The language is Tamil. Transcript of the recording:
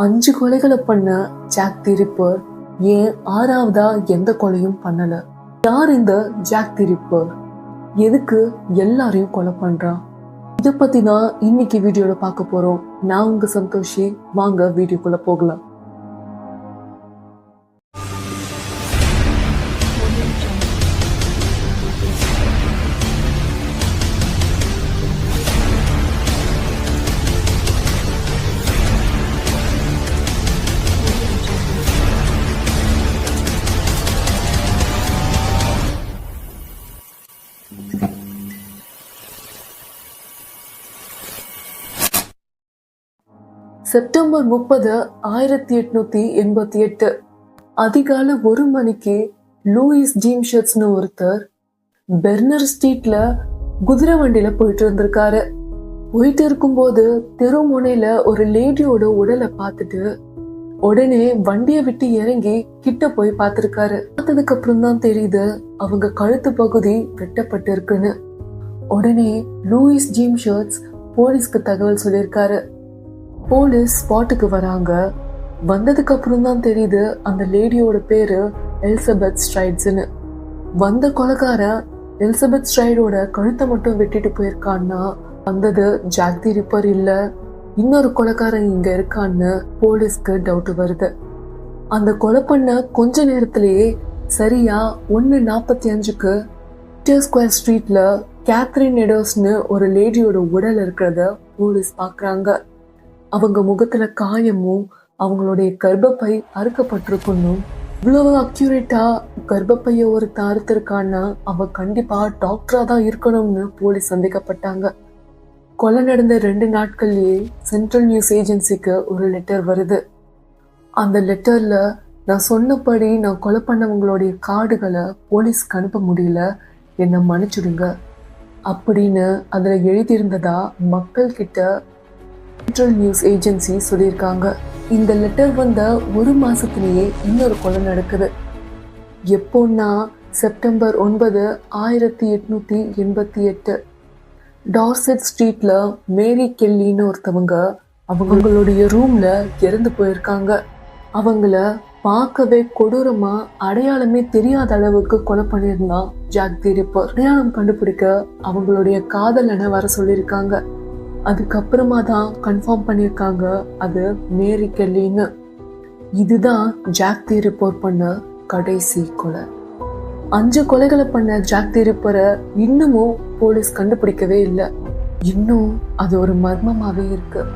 அஞ்சு கொலைகளை பண்ண ஜாக் திரிப்பர் ஏன் ஆறாவதா எந்த கொலையும் பண்ணல? யார் இந்த ஜாக் திரிப்பர்? எதுக்கு எல்லாரையும் கொலை பண்றான் இதை பத்தி தான் இன்னைக்கு வீடியோல பார்க்க போறோம். நான் உங்க சந்தோஷி. வாங்க வீடியோக்குள்ள போகலாம். செப்டம்பர் முப்பது ஆயிரத்தி எட்நூத்தி எண்பத்தி எட்டு. அதிகாலை ஒரு மணிக்கு லூயிஸ் ஜீம்ஷட்ஸ்னு ஒருத்தர் பெர்னர் ஸ்ட்ரீட்ல குதிரை வண்டியில போயிட்டு இருந்திருக்காரு. போயிட்டு இருக்கும்போது தெருமுனையில ஒரு லேடியோட உடலை பார்த்துட்டு உடனே வண்டியை விட்டு இறங்கி கிட்ட போய் பார்த்திருக்காரு. பார்த்ததுக்கு அப்புறம் தான் தெரியுது அவங்க கழுத்து பகுதி வெட்டப்பட்டு இருக்குன்னு உடனே லூயிஸ் ஜீம் ஷர்ட்ஸ் போலீஸ்க்கு தகவல் சொல்லியிருக்காரு. போலீஸ் ஸ்பாட்டுக்கு வராங்க. வந்ததுக்கு அப்புறம் தான் தெரியுது அந்த லேடியோட பேரு எலிசபெத் ஸ்ட்ரைட்ஸ்னு வந்த கொலைகாரன் எலிசபெத் ஸ்ட்ரைடோட கழுத்தை மட்டும் வெட்டிட்டு போயிருக்கான்னா வந்தது ஜாக்தி ரிப்பர் இல்ல. இன்னொரு கொலக்காரன் இங்க இருக்கான்னு போலீஸ்க்கு டவுட் வருது. அந்த கொலை பண்ண கொஞ்ச நேரத்திலேயே சரியா ஒன்னு நாற்பத்தி அஞ்சுக்கு ஸ்கொயர் ஸ்ட்ரீட்ல கேத்ரின் எடோஸ்னு ஒரு லேடியோட உடல் இருக்கிறத போலீஸ் பாக்குறாங்க. அவங்க முகத்துல காயமும் அவங்களுடைய கர்ப்பப்பை அறுக்கப்பட்டிருக்கணும் இவ்வளவு அக்யூரேட்டா கர்ப்பப்பைய ஒரு அறுத்திருக்கான்னா அவ கண்டிப்பா டாக்டரா தான் இருக்கணும்னு போலீஸ் சந்தேகப்பட்டாங்க. கொலை நடந்த ரெண்டு நாட்கள்லயே சென்ட்ரல் நியூஸ் ஏஜென்சிக்கு ஒரு லெட்டர் வருது. அந்த லெட்டர்ல நான் சொன்னபடி நான் கொலை பண்ணவங்களுடைய கார்டுகளை போலீஸ்க்கு அனுப்ப முடியல என்னை மன்னிச்சுடுங்க. அப்படின்னு அதுல எழுதியிருந்ததா மக்கள் கிட்ட சென்ட்ரல் நியூஸ் ஏஜென்சி சொல்லியிருக்காங்க. இந்த லெட்டர் வந்த ஒரு மாசத்திலேயே இன்னொரு கொலை நடக்குது. எப்போன்னா செப்டம்பர் ஒன்பது ஆயிரத்தி எட்நூத்தி எண்பத்தி எட்டு. டார்செட் ஸ்ட்ரீட்ல மேரி கெல்லின்னு ஒருத்தவங்க அவங்களுடைய ரூம்ல இறந்து போயிருக்காங்க. அவங்கள பார்க்கவே கொடூரமா அடையாளமே தெரியாத அளவுக்கு கொலை பண்ணியிருந்தான் ஜாக் தி ரிப்பர் அடையாளம் கண்டுபிடிக்க அவங்களுடைய காதலனை வர சொல்லியிருக்காங்க. அதுக்கப்புறமா தான் கன்ஃபார்ம் பண்ணியிருக்காங்க அது மேரி கெல்லின்னு. இதுதான் ஜாக் தி ரிப்போர்ட் பண்ண கடைசி கொலை. அஞ்சு கொலைகளை பண்ண ஜாக் தி ரிப்பரை இன்னமும் போலீஸ் கண்டுபிடிக்கவே இல்லை. இன்னும் அது ஒரு மர்மமாகவே இருக்குது